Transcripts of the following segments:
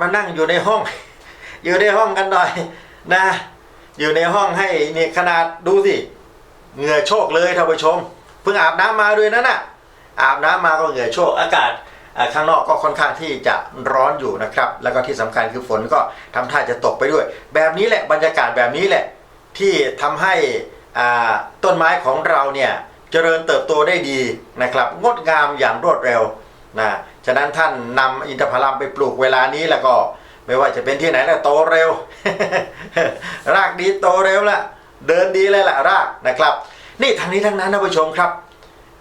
มานั่งอยู่ในห้อง อยู่ในห้องกันหน่อยนะ อยู่ในห้องให้เนี่ยขนาดดูสิเหงื่อโชกเลยท่านผู้ชมเพิ่งอาบน้ำมาด้วยนั่นน่ะ อาบน้ำมาก็เหงื่อโชกอากาศข้างนอกก็ค่อนข้างที่จะร้อนอยู่นะครับ แล้วก็ที่สำคัญคือฝนก็ทำท่าจะตกไปด้วย แบบนี้แหละบรรยากาศแบบนี้แหละ ที่ทำให้ต้นไม้ของเราเนี่ยเจริญเติบโตได้ดีนะครับ งดงามอย่างรวดเร็ว นะฉะนั้นท่านนำอินทผลัมไปปลูกเวลานี้แล้วก็ ไม่ว่าจะเป็นที่ไหนแล้วโตเร็ว รากดีโตเร็วละเดินดีเลยล่ะรากนะครับ นี่ทางนี้ทั้งนั้นท่านผู้ชมครับ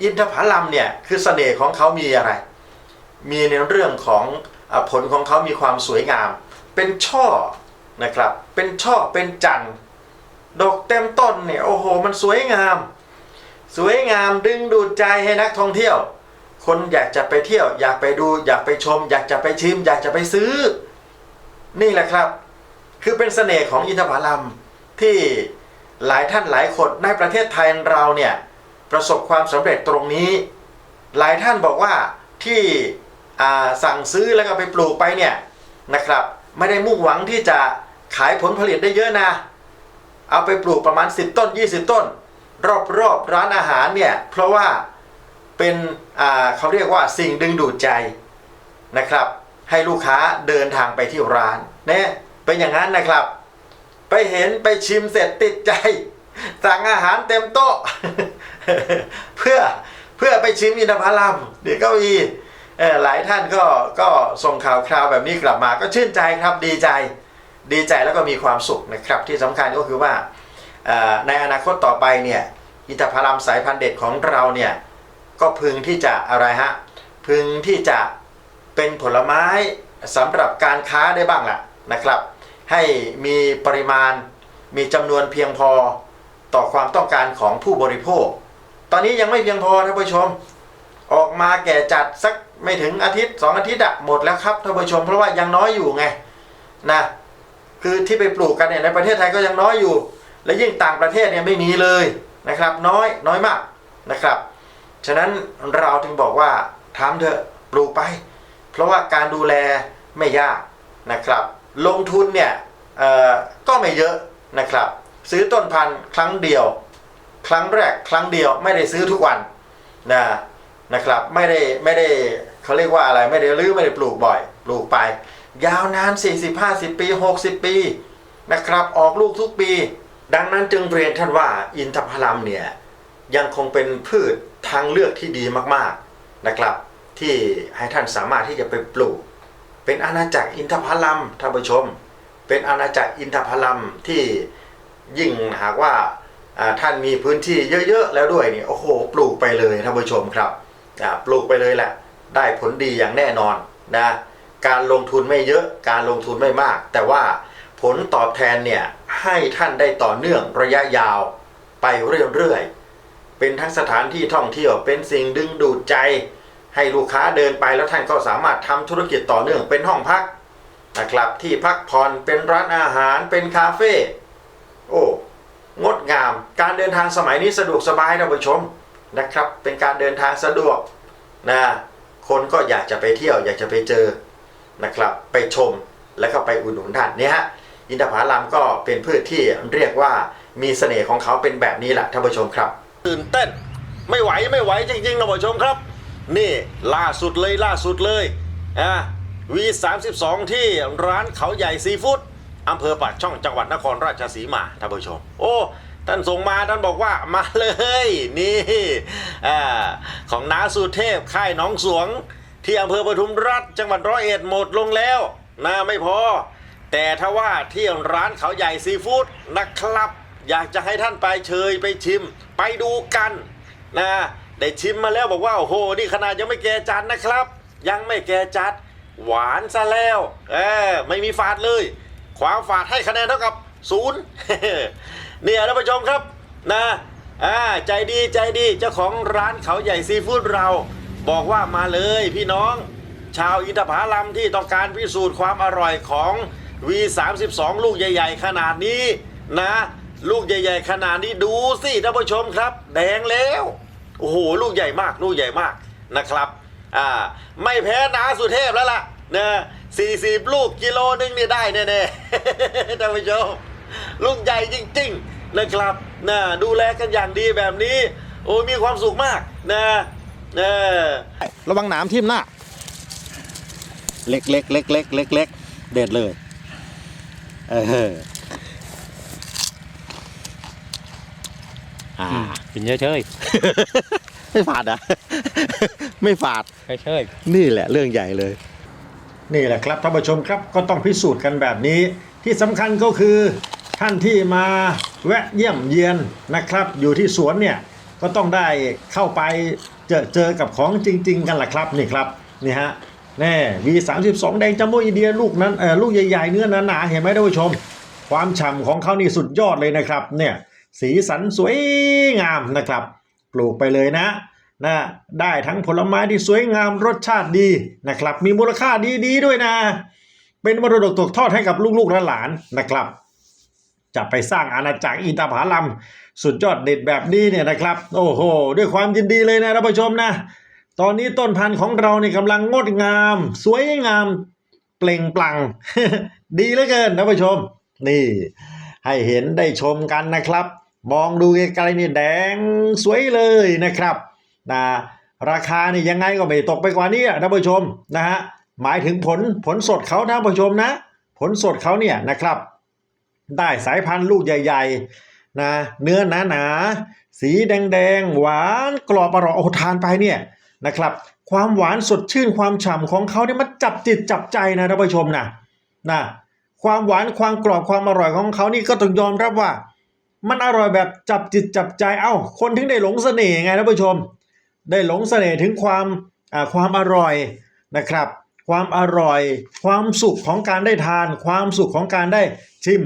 อินทผลัมเนี่ยคือเสน่ห์ของเขามีอะไร มีในเรื่องของผลของเขามีความสวยงาม เป็นช่อนะครับ เป็นช่อเป็นจันทร์ดอกเต็มต้นเนี่ยโอ้โห มันสวยงาม สวยงามดึงดูดใจให้นักท่องเที่ยว คนอยากจะไปเที่ยว อยากไปดูอยากไปชม อยากจะไปชิม อยากจะไปซื้อ นี่แหละครับ คือเป็นเสน่ห์ของอินทผลัมที่หลายท่านหลายคนในประเทศไทยเราเนี่ยประสบความสำเร็จตรงนี้ หลายท่านบอกว่าที่สั่งซื้อแล้วก็ไปปลูกไปเนี่ยนะครับ ไม่ได้มุ่งหวังที่จะขายผลผลิตได้เยอะนะ เอาไปปลูกประมาณ 10 ต้น 20 ต้น รอบๆร้านอาหารเนี่ยเพราะว่า เป็นเขาเรียกว่าสิ่งดึงดูดใจนะครับ ให้ลูกค้าเดินทางไปที่ร้านเนี่ยเป็นอย่างนั้นนะครับ ไปเห็นไปชิมเสร็จติดใจ สั่งอาหารเต็มโต๊ะ เพื่อเพื่อไปชิมอินทผลัมเดี๋ยวก็มีเออหลายท่านก็ก็ส่งข่าวคราวแบบนี้กลับมา ก็ชื่นใจครับดีใจ ดีใจแล้วก็มีความสุขนะครับ ที่สำคัญก็คือว่าในอนาคตต่อไปเนี่ยอินทผลัมสายพันธุ์เด็ดของเราเนี่ย ก็พึงที่จะอะไรฮะพึงที่จะเป็นผลไม้สำหรับการค้าได้บ้างแหละนะครับ ให้มีปริมาณมีจำนวนเพียงพอต่อความต้องการของผู้บริโภค ตอนนี้ยังไม่เพียงพอท่านผู้ชม ออกมาแก่จัดสักไม่ถึงอาทิตย์สองอาทิตย์อะหมดแล้วครับท่านผู้ชม เพราะว่ายังน้อยอยู่ไงนะคือที่ไปปลูกกันเนี่ยในประเทศไทยก็ยังน้อยอยู่ และยิ่งต่างประเทศเนี่ยไม่มีเลยนะครับ น้อยน้อยมากนะครับ ฉะนั้นเราถึงบอกว่าทำเถอะปลูกไป เพราะว่าการดูแลไม่ยากนะครับ ลงทุนเนี่ยก็ไม่เยอะนะครับ ซื้อต้นพันธุ์ครั้งเดียว ครั้งแรกครั้งเดียวไม่ได้ซื้อทุกวันนะนะครับไม่ได้ไม่ได้เขาเรียกว่าอะไรไม่ได้รื้อไม่ได้ปลูกบ่อย ปลูกไป ยาวนาน 40 50 ปี 60 ปีนะครับออกลูกทุกปี ดังนั้นจึงเรียนท่านว่าอินทผลัมเนี่ย ยังคงเป็นพืชทางเลือกที่ดีมากๆนะครับ ที่ให้ท่านสามารถที่จะไปปลูก เป็นอาณาจักรอินทผลัมท่านผู้ชม เป็นอาณาจักรอินทผลัมที่ยิ่งหากว่าท่านมีพื้นที่เยอะๆแล้วด้วยนี่โอ้โหปลูกไปเลยท่านผู้ชมครับปลูกไปเลยแหละ ได้ผลดีอย่างแน่นอนนะการลงทุนไม่เยอะการลงทุนไม่มาก แต่ว่าผลตอบแทนเนี่ยให้ท่านได้ต่อเนื่องระยะยาวไปเรื่อยๆ เป็นทั้งสถานที่ท่องเที่ยว เป็นสิ่งดึงดูดใจ ให้ลูกค้าเดินไปแล้วท่านก็สามารถทำธุรกิจต่อเนื่องเป็นห้องพักนะครับที่พักผ่อนเป็นร้านอาหารเป็นคาเฟ่โอ้งดงาม การเดินทางสมัยนี้สะดวกสบายท่านผู้ชมนะครับ เป็นการเดินทางสะดวกนะคนก็อยากจะไปเที่ยวอยากจะไปเจอนะครับ ไปชมแล้วก็ไปอุดหนุนท่านเนี่ยฮะอินทผลัมก็เป็นพืชที่เรียกว่ามีเสน่ห์ของเขาเป็นแบบนี้แหละท่านผู้ชมครับ ตื่นเต้น ไม่ไหวไม่ไหวจริงๆท่านผู้ชมครับ นี่ล่าสุดเลยล่าสุดเลยอะวี32ที่ร้านเขาใหญ่ซีฟู้ดอำเภอปากช่องจังหวัดนครราชสีมาท่านผู้ชม โอ้ท่านส่งมาท่านบอกว่ามาเลยนี่อ่าของนาสุเทพค่ายน้องสวง ที่อำเภอปทุมรัฐจังหวัดร้อยเอ็ดหมดลงแล้วนะไม่พอ แต่ถ้าว่าที่ร้านเขาใหญ่ซีฟู้ดนะครับ อยากจะให้ท่านไปเชยไปชิม ไปดูกันนะได้ชิมมาแล้วบอกว่าโอ้โหนี่ขนาดยังไม่แก่จัดนะครับ ยังไม่แก่จัด หวานซะแล้วเออไม่มีฝาดเลย ความฝาดให้คะแนนเท่ากับศูนย์เนี่ยท่านผู้ชมครับนะอ่าใจดีใจดีเจ้าของร้านเขาใหญ่ซีฟู้ดเรา บอกว่ามาเลยพี่น้อง ชาวอินทผลัมที่ต้องการพิสูจน์ความอร่อยของ V32 ลูกใหญ่ ๆ ขนาดนี้นะ ลูกใหญ่ ๆ ขนาดนี้ดูสิท่านผู้ชมครับ แดงแล้ว โอ้โหลูกใหญ่มาก ลูกใหญ่มากนะครับอ่าไม่แพ้นาสุเทพแล้วล่ะนะสี่สิบลูกกิโลนึงนี่ได้แน่ๆท่านผู้ชมลูกใหญ่จริง ๆนะครับนะดูแลกันอย่างดีแบบนี้ โอ้ยมีความสุขมากนะเออระวังหนามทิ่มหน้า เล็กเล็กเล็กเล็กเล็กเล็กเด็ดเลย เออ อ่ากินเยอะเชยไม่ฝาดอะ ไม่ฝาดเฉยเชยนี่แหละเรื่องใหญ่เลย นี่แหละครับท่านผู้ชมครับก็ต้องพิสูจน์กันแบบนี้ ที่สำคัญก็คือท่านที่มาแวะเยี่ยมเยียนนะครับ อยู่ที่สวนเนี่ยก็ต้องได้เข้าไปเจอเจอกับของจริง ๆ กันแหละครับนี่ครับนี่ฮะแน่วีสามสิบสองแดงจัมโบ้อินเดียลูกนั้นเออลูกใหญ่ๆเนื้อหนาๆเห็นไหมท่านผู้ชม ความฉ่ำของเขานี่สุดยอดเลยนะครับเนี่ย สีสันสวยงามนะครับ ปลูกไปเลยนะนะได้ทั้งผลไม้ที่สวยงามรสชาติดีนะครับ มีมูลค่าดีๆด้วยนะ เป็นมรดกตกทอดให้กับลูกๆและหลานนะครับ จะไปสร้างอาณาจักรอินทผลัมสุดยอดเด็ดแบบนี้เนี่ยนะครับ โอ้โห ด้วยความยินดีเลยนะท่านผู้ชมนะ ตอนนี้ต้นพันธุ์ของเรานี่กำลังงดงาม สวยงาม เปล่งปลั่ง ดีเหลือเกินท่านผู้ชม นี่ ให้เห็นได้ชมกันนะครับ มองดูไกลๆนี่แดงสวยเลยนะครับนะราคานี่ยังไงก็ไม่ตกไปกว่านี้อะท่านผู้ชมนะฮะหมายถึงผลผลสดเขาท่านผู้ชมนะ ผลสดเขาเนี่ยนะครับ ได้สายพันธุ์ลูกใหญ่ๆนะเนื้อหนาๆสีแดงๆหวานกรอบอร่อยโอทานไปเนี่ยนะครับ ความหวานสดชื่นความฉ่ำของเขาเนี่ยมันจับจิตจับใจนะท่านผู้ชมนะนะความหวานความกรอบความอร่อยของเขานี่ก็ต้องยอมรับว่า มันอร่อยแบบจับจิตจับใจเอ้าคนถึงได้หลงเสน่ห์ไงท่านผู้ชม ได้หลงเสน่ห์ถึงความอ่าความอร่อยนะครับ ความอร่อย ความสุขของการได้ทาน ความสุขของการได้ชิม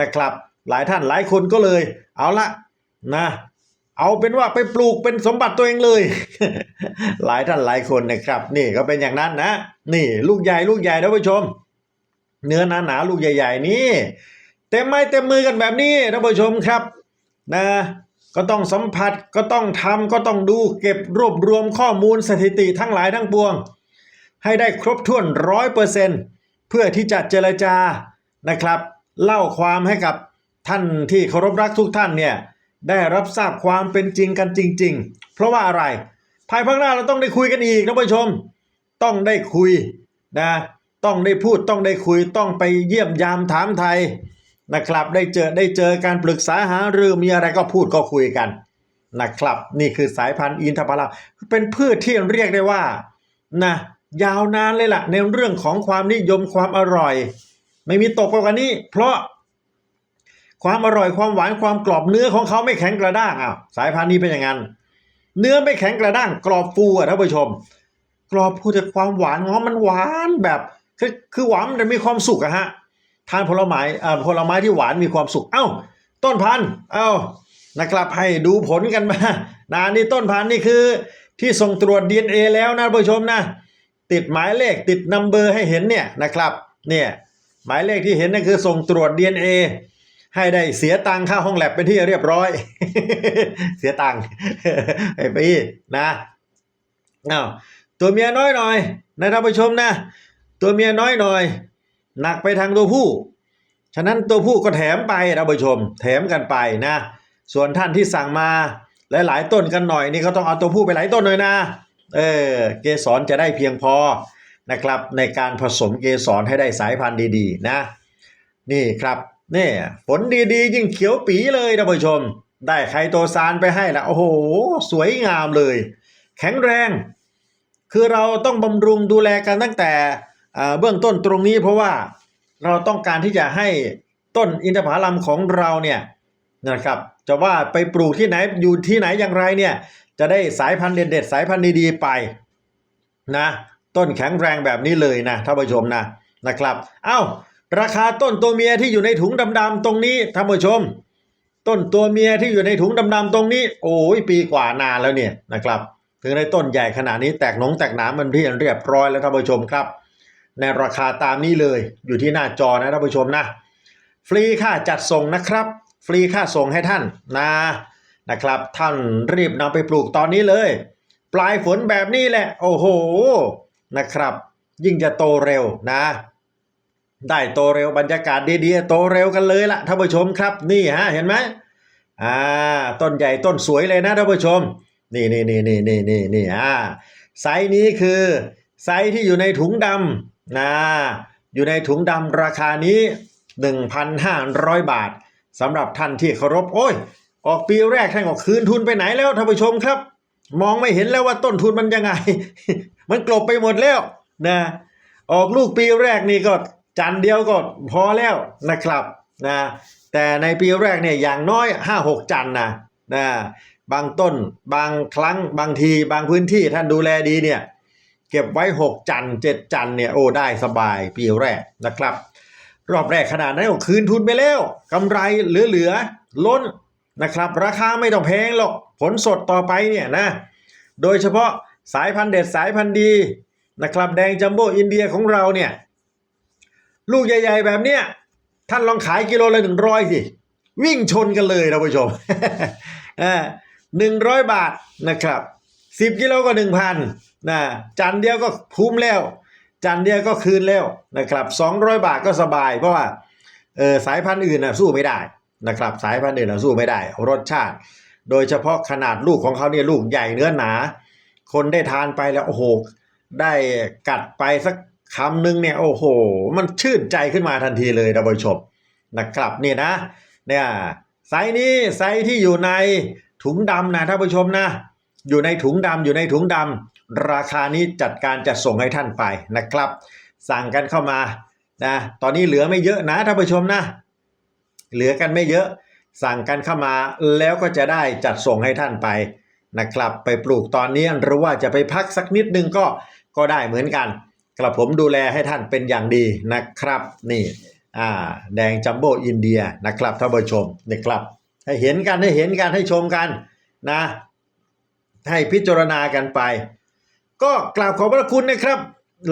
นะครับ หลายท่านหลายคนก็เลย เอาละนะเอาเป็นว่าไปปลูกเป็นสมบัติตัวเองเลย หลายท่านหลายคนนะครับ นี่ก็เป็นอย่างนั้นนะ นี่ ลูกใหญ่ลูกใหญ่ท่านผู้ชม เนื้อหนาหนาลูกใหญ่ ๆ นี่ ต็มไม้เต็มมือกันแบบนี้ท่านผู้ชมครับนะก็ต้องสัมผัสก็ต้องทำก็ต้องดูเก็บรวบรวมข้อมูลสถิติทั้งหลายทั้งปวง ให้ได้ครบถ้วนร้อยเปอร์เซ็นเพื่อที่จะเจรจานะครับ เล่าความให้กับท่านที่เคารพรักทุกท่านเนี่ยได้รับทราบความเป็นจริงกันจริง ๆ เพราะว่าอะไร ภายภาคหน้าเราต้องได้คุยกันอีกท่านผู้ชม ต้องได้คุยนะต้องได้พูดต้องได้คุยต้องไปเยี่ยมยามถามไทย นะครับ ได้เจอได้เจอการปรึกษาหารือมีอะไรก็พูดก็คุยกันนะครับ นี่คือสายพันธุ์อินทผลัมเป็นพืชที่เรียกได้ว่านะยาวนานเลยล่ะ ในเรื่องของความนิยมความอร่อย ไม่มีตกไปกว่านี้ เพราะความอร่อยความหวานความกรอบเนื้อของเขาไม่แข็งกระด้างอ้าวสายพันธุ์นี้เป็นอย่างนั้นเนื้อไม่แข็งกระด้างกรอบฟูอะท่านผู้ชม กรอบฟูแต่ความหวานของมันหวานแบบ คือคือหวานมันมีความสุขอะฮะ ทานผลไม้อ่าผลไม้ที่หวานมีความสุข เอ้า ต้นพันธุ์เอ้านะครับให้ดูผลกันมานะนี่ต้นพันธุ์นี่คือ ที่ส่งตรวจ DNA แล้วนะผู้ชมนะ ติดหมายเลขติดนัมเบอร์ให้เห็นเนี่ยนะครับเนี่ยหมายเลขที่เห็นนั่นคือส่งตรวจ DNA ให้ได้เสียตังค่าห้องแลบเป็นที่เรียบร้อย เสียตังค์ไอ้พี่นะอ้าวตัวเมียน้อยหน่อยนะท่านผู้ชมนะ ตัวเมียน้อยหน่อย หนักไปทางตัวผู้ ฉะนั้นตัวผู้ก็แถมไปท่านผู้ชม แถมกันไปนะ ส่วนท่านที่สั่งมาหลาย ๆ ต้นกันหน่อยนี่ก็ต้องเอาตัวผู้ไปหลายต้นเลยนะ เออ เกสรจะได้เพียงพอนะครับ ในการผสมเกสรให้ได้สายพันธุ์ดีๆ นะ นี่ครับนี่ผลดีๆ ยิ่งเขียวปีเลยท่านผู้ชม ได้ไคโตซานไปให้ละโอ้โห สวยงามเลย แข็งแรง คือเราต้องบำรุงดูแลกันตั้งแต่ เบื้องต้นตรงนี้เพราะว่าเราต้องการที่จะให้ต้นอินทผลัมของเราเนี่ยนะครับจะว่าไปปลูกที่ไหนอยู่ที่ไหนอย่างไรเนี่ยจะได้สายพันธุ์เด็ดๆสายพันธุ์ดีๆไปนะต้นแข็งแรงแบบนี้เลยนะท่านผู้ชมนะนะครับเอ้าราคาต้นตัวเมียที่อยู่ในถุงดำๆตรงนี้ท่านผู้ชม ต้นตัวเมียที่อยู่ในถุงดำๆตรงนี้ โอ้ยปีกว่านานแล้วเนี่ยนะครับถึงได้ต้นใหญ่ขนาดนี้แตกหนงแตกหนามมันที่เรียบร้อยแล้วท่านผู้ชมครับ ในราคาตามนี้เลยอยู่ที่หน้าจอนะท่านผู้ชมนะ ฟรีค่าจัดส่งนะครับ ฟรีค่าส่งให้ท่านนะนะครับ ท่านรีบนำไปปลูกตอนนี้เลย ปลายฝนแบบนี้แหละ โอ้โหนะครับ ยิ่งจะโตเร็วนะ ได้โตเร็วบรรยากาศดีๆโตเร็วกันเลยละท่านผู้ชมครับ นี่ฮะเห็นไหมอ่าต้นใหญ่ต้นสวยเลยนะท่านผู้ชม นี่นี่นี่นี่นี่นี่นี่อ่าไซส์นี้คือไซส์ที่อยู่ในถุงดำ นะอยู่ในถุงดำราคานี้ 1,500 บาทสำหรับท่านที่เคารพโอ้ย ออกปีแรกท่านก็คืนทุนไปไหนแล้วท่านผู้ชมครับ มองไม่เห็นแล้วว่าต้นทุนมันยังไง มันกลบไปหมดแล้วนะออกลูกปีแรกนี่ก็จันเดียวก็พอแล้วนะครับนะแต่ในปีแรกเนี่ยอย่างน้อยห้าหกจันนะนะบางต้นบางครั้งบางทีบางพื้นที่ท่านดูแลดีเนี่ย เก็บไว้หกจันเจ็ดจันเนี่ยโอ้ได้สบายปีแรกนะครับ รอบแรกขนาดนั้นก็คืนทุนไปแล้วกำไรเหลือๆล้นนะครับ ราคาไม่ต้องแพงหรอกผลสดต่อไปเนี่ยนะ โดยเฉพาะสายพันธุ์เด็ดสายพันธุ์ดีนะครับแดงจัมโบ้อินเดียของเราเนี่ย ลูกใหญ่ ๆ แบบเนี้ยท่านลองขายกิโลละหนึ่งร้อยสิวิ่งชนกันเลยท่านผู้ชมหนึ่งร้อยบาทนะครับสิบกิโลก็หนึ่งพัน นะจันเดียวก็คุ้มแล้ว จันเดียวก็คืนแล้วนะครับสองร้อยบาทก็สบาย เพราะว่าเออสายพันธุ์อื่นนะสู้ไม่ได้นะครับ สายพันธุ์อื่นนะสู้ไม่ได้ รสชาติ โดยเฉพาะขนาดลูกของเขาเนี่ยลูกใหญ่เนื้อหนา คนได้ทานไปแล้วโอ้โหได้กัดไปสักคำหนึ่งเนี่ยโอ้โห มันชื่นใจขึ้นมาทันทีเลยท่านผู้ชมนะครับเนี่ยนะเนี่ยไซนี้ไซที่อยู่ในถุงดำนะท่านผู้ชมนะ อยู่ในถุงดำอยู่ในถุงดำ ราคานี้จัดการจัดส่งให้ท่านไปนะครับ สั่งกันเข้ามานะตอนนี้เหลือไม่เยอะนะท่านผู้ชมนะ เหลือกันไม่เยอะสั่งกันเข้ามาแล้วก็จะได้จัดส่งให้ท่านไปนะครับ ไปปลูกตอนนี้หรือว่าจะไปพักสักนิดนึงก็ก็ได้เหมือนกันกระผมดูแลให้ท่านเป็นอย่างดีนะครับ นี่อ่าแดงจัมโบ้อินเดียนะครับท่านผู้ชมนี่ครับ ให้เห็นกันให้เห็นกันให้ชมกันนะ ให้พิจารณากันไป ก็กราบขอบพระคุณนะครับ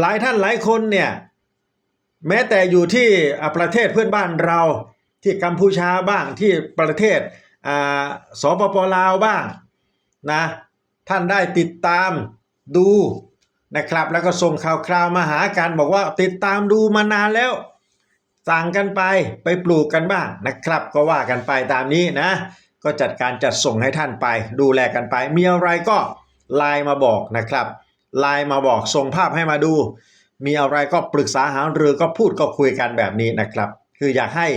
หลายท่านหลายคนเนี่ยแม้แต่อยู่ที่ประเทศเพื่อนบ้านเราที่กัมพูชาบ้างที่ประเทศอ่าสปปลาวบ้างนะท่านได้ติดตามดูนะครับ แล้วก็ส่งข่าวคราวมาหากันบอกว่าติดตามดูมานานแล้วสั่งกันไปไปปลูกกันบ้างนะครับ ก็ว่ากันไปตามนี้นะ ก็จัดการจัดส่งให้ท่านไป ดูแลกันไป มีอะไรก็ไลน์มาบอกนะครับ ไลน์มาบอกส่งภาพให้มาดู มีอะไรก็ปรึกษาหารือก็พูดก็คุยกันแบบนี้นะครับ คืออยากให้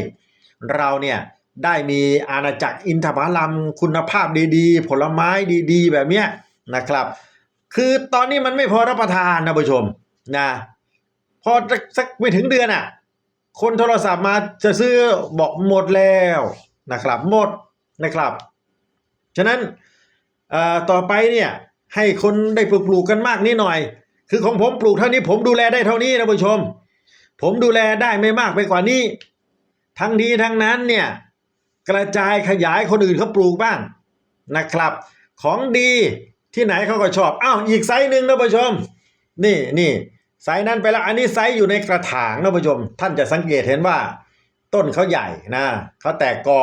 เราเนี่ยได้มีอาณาจักรอินทผลัมคุณภาพดีๆ ผลไม้ดีๆ แบบเนี้ยนะครับ คือตอนนี้มันไม่พอรับประทานนะผู้ชมนะพอสักไม่ถึงเดือนอะ คนโทรศัพท์มาจะซื้อบอกหมดแล้วนะครับ หมดนะครับ ฉะนั้นเอ่อต่อไปเนี่ย ให้คนได้ปลูกปลูกกันมากนิดหน่อย คือของผมปลูกเท่านี้ผมดูแลได้เท่านี้นะผู้ชม ผมดูแลได้ไม่มากไปกว่านี้ ทั้งนี้ทั้งนั้นเนี่ยกระจายขยายคนอื่นเขาปลูกบ้างนะครับ ของดีที่ไหนเขาก็ชอบอ้าวอีกไซส์หนึ่งนะผู้ชม นี่นี่ไซส์นั้นไปแล้วอันนี้ไซส์อยู่ในกระถางนะผู้ชม ท่านจะสังเกตเห็นว่า ต้นเขาใหญ่นะเขาแตกกอ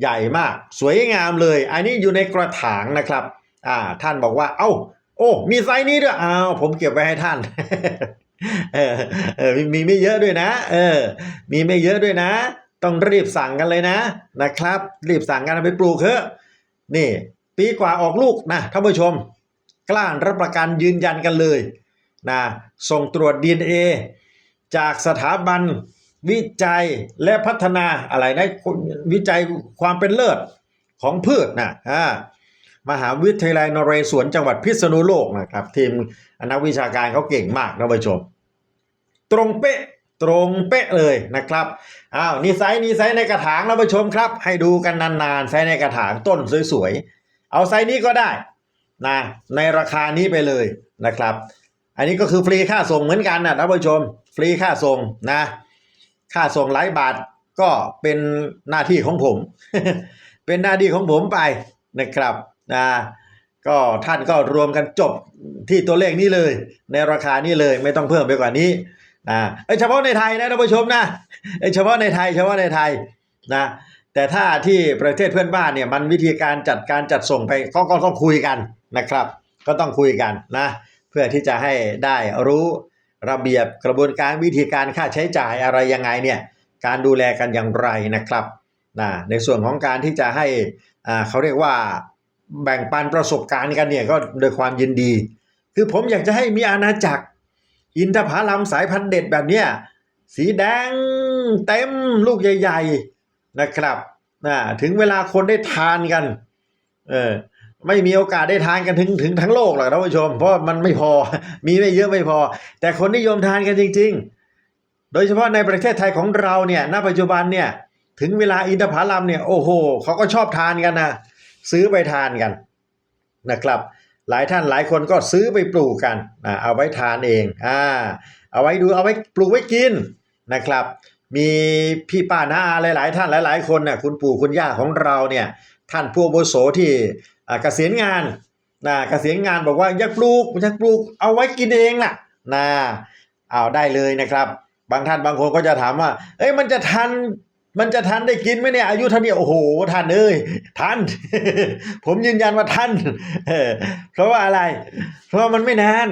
ใหญ่มาก สวยงามเลย อันนี้อยู่ในกระถางนะครับ อ่า ท่านบอกว่า เอ้า โอ้ มีไซส์นี้ด้วยอ้าวผมเก็บไว้ให้ท่านเออเออมีมีไม่เยอะด้วยนะ เออ มีไม่เยอะด้วยนะ ต้องรีบสั่งกันเลยนะนะครับ รีบสั่งกันไปปลูกเถอะนี่ ปีกว่าออกลูกนะท่านผู้ชม กล้ารับประกันยืนยันกันเลยนะส่งตรวจ DNA จากสถาบันวิจัยและพัฒนาอะไรนะวิจัยความเป็นเลิศของพืชนะอ่า มหาวิทยาลัยนเรศวรจังหวัดพิษณุโลกนะครับ ทีมนักวิชาการเขาเก่งมากท่านผู้ชม ตรงเป๊ะตรงเป๊ะเลยนะครับอ้าวนี่ไซส์นี่ไซส์ในกระถางท่านผู้ชมครับ ให้ดูกันนานๆไซส์ในกระถางต้นสวยๆเอาไซส์นี้ก็ได้นะในราคานี้ไปเลยนะครับ อันนี้ก็คือฟรีค่าส่งเหมือนกันนะท่านผู้ชม ฟรีค่าส่งนะ ค่าส่งหลายบาทก็เป็นหน้าที่ของผม เป็นหน้าที่ของผมไปนะครับ นะก็ท่านก็รวมกันจบที่ตัวเลขนี้เลย ในราคานี้เลยไม่ต้องเพิ่มไปกว่านี้นะเอ้ยเฉพาะในไทยนะท่านผู้ชมนะเอ้ยเฉพาะในไทยเฉพาะในไทยนะแต่ถ้าที่ประเทศเพื่อนบ้านเนี่ยมันวิธีการจัดการจัดส่งไปก็ก็ต้องคุยกันนะครับ ก็ต้องคุยกันนะเพื่อที่จะให้ได้รู้ระเบียบกระบวนการวิธีการค่าใช้จ่ายอะไรยังไงเนี่ยการดูแลกันอย่างไรนะครับนะในส่วนของการที่จะให้อ่าเขาเรียกว่า แบ่งปันประสบการณ์กันเนี่ยก็โดยความยินดี คือผมอยากจะให้มีอาณาจักร อินทผลัมสายพันธุ์เด็ดแบบเนี้ยสีแดงเต็มลูกใหญ่ ๆนะครับนะถึงเวลาคนได้ทานกัน เออไม่มีโอกาสได้ทานกันถึงถึงทั้งโลกหรอกท่านผู้ชม เพราะมันไม่พอมีไม่เยอะไม่พอ แต่คนนิยมทานกันจริง ๆ โดยเฉพาะในประเทศไทยของเราเนี่ยณปัจจุบันเนี่ยถึงเวลาอินทผลัมเนี่ยโอ้โหเขาก็ชอบทานกันนะ ซื้อไปทานกันนะครับ หลายท่านหลายคนก็ซื้อไปปลูกกันอ่าเอาไว้ทานเองอ่าเอาไว้ดูเอาไว้ปลูกไว้กินนะครับ มีพี่ป้าน้าหลาย ๆ ท่านหลาย ๆ คนน่ะคุณปู่คุณย่าของเราเนี่ยท่านผู้อาวุโสที่อ่าเกษียณงานนะเกษียณงานบอกว่าอยากปลูกอยากปลูกเอาไว้กินเองน่ะนะเอาได้เลยนะครับ บางท่านบางคนก็จะถามว่า เอ้ยมันจะทัน มันจะทันได้กินไหมเนี่ยอายุเท่านี้โอ้โหท่านเอ้ยทัน ผมยืนยันว่าท่านเพราะว่าอะไร เพราะามันไม่นาน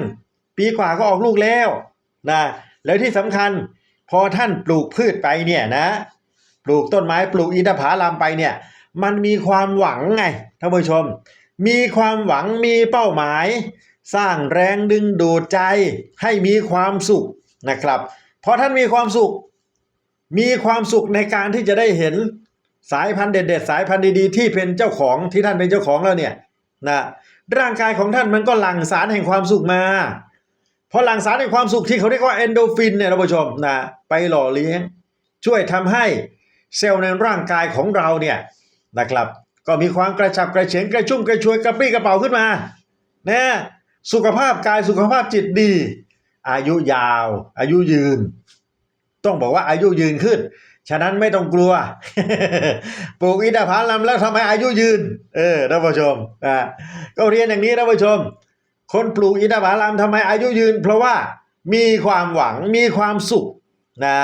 ปีกว่าก็ออกลูกแล้วนะแล้วที่สำคัญ พอท่านปลูกพืชไปเนี่ยนะ ปลูกต้นไม้ปลูกอินทผลัมไปเนี่ย มันมีความหวังไงท่านผู้ชม มีความหวังมีเป้าหมาย สร้างแรงดึงดูดใจให้มีความสุขนะครับพอท่านมีความสุข มีความสุขในการที่จะได้เห็นสายพันธุ์เด็ดๆสายพันธุ์ดีๆที่เป็นเจ้าของที่ท่านเป็นเจ้าของแล้วเนี่ยนะร่างกายของท่านมันก็หลั่งสารแห่งความสุขมาพอหลั่งสารแห่งความสุขที่เขาเรียกว่าเอนโดฟินเนี่ยท่านผู้ชมนะไปหล่อเลี้ยง ช่วยทำให้เซลล์ในร่างกายของเราเนี่ยนะครับ ก็มีความกระฉับกระเฉงกระชุ่มกระชวยกระปรี้กระเป๋าขึ้นมานะสุขภาพกายสุขภาพจิตดี อายุยาว อายุยืน ต้องบอกว่าอายุยืนขึ้น ฉะนั้นไม่ต้องกลัว ปลูกอินทผลัมแล้วทำไมอายุยืน เออท่านผู้ชมอ่าก็เรียนอย่างนี้ท่านผู้ชม คนปลูกอินทผลัมทำไมอายุยืน เพราะว่ามีความหวังมีความสุขนะ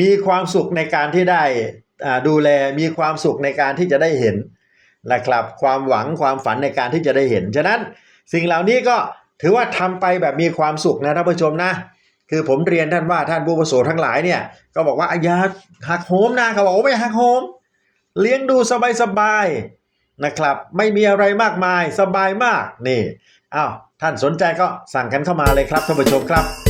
มีความสุขในการที่ได้อ่าดูแลมีความสุขในการที่จะได้เห็นนะครับความหวังความฝันในการที่จะได้เห็น ฉะนั้นสิ่งเหล่านี้ก็ถือว่าทำไปแบบมีความสุขนะท่านผู้ชมนะ คือผมเรียนท่านว่าท่านผู้ประสูทั้งหลายเนี่ยก็บอกว่าอย่าหักโหมนะเขาบอกโอ้ไม่หักโหม เลี้ยงดูสบายๆนะครับ ไม่มีอะไรมากมายสบายมากนี่อ้าวท่านสนใจก็สั่งกันเข้ามาเลยครับท่านผู้ชมครับ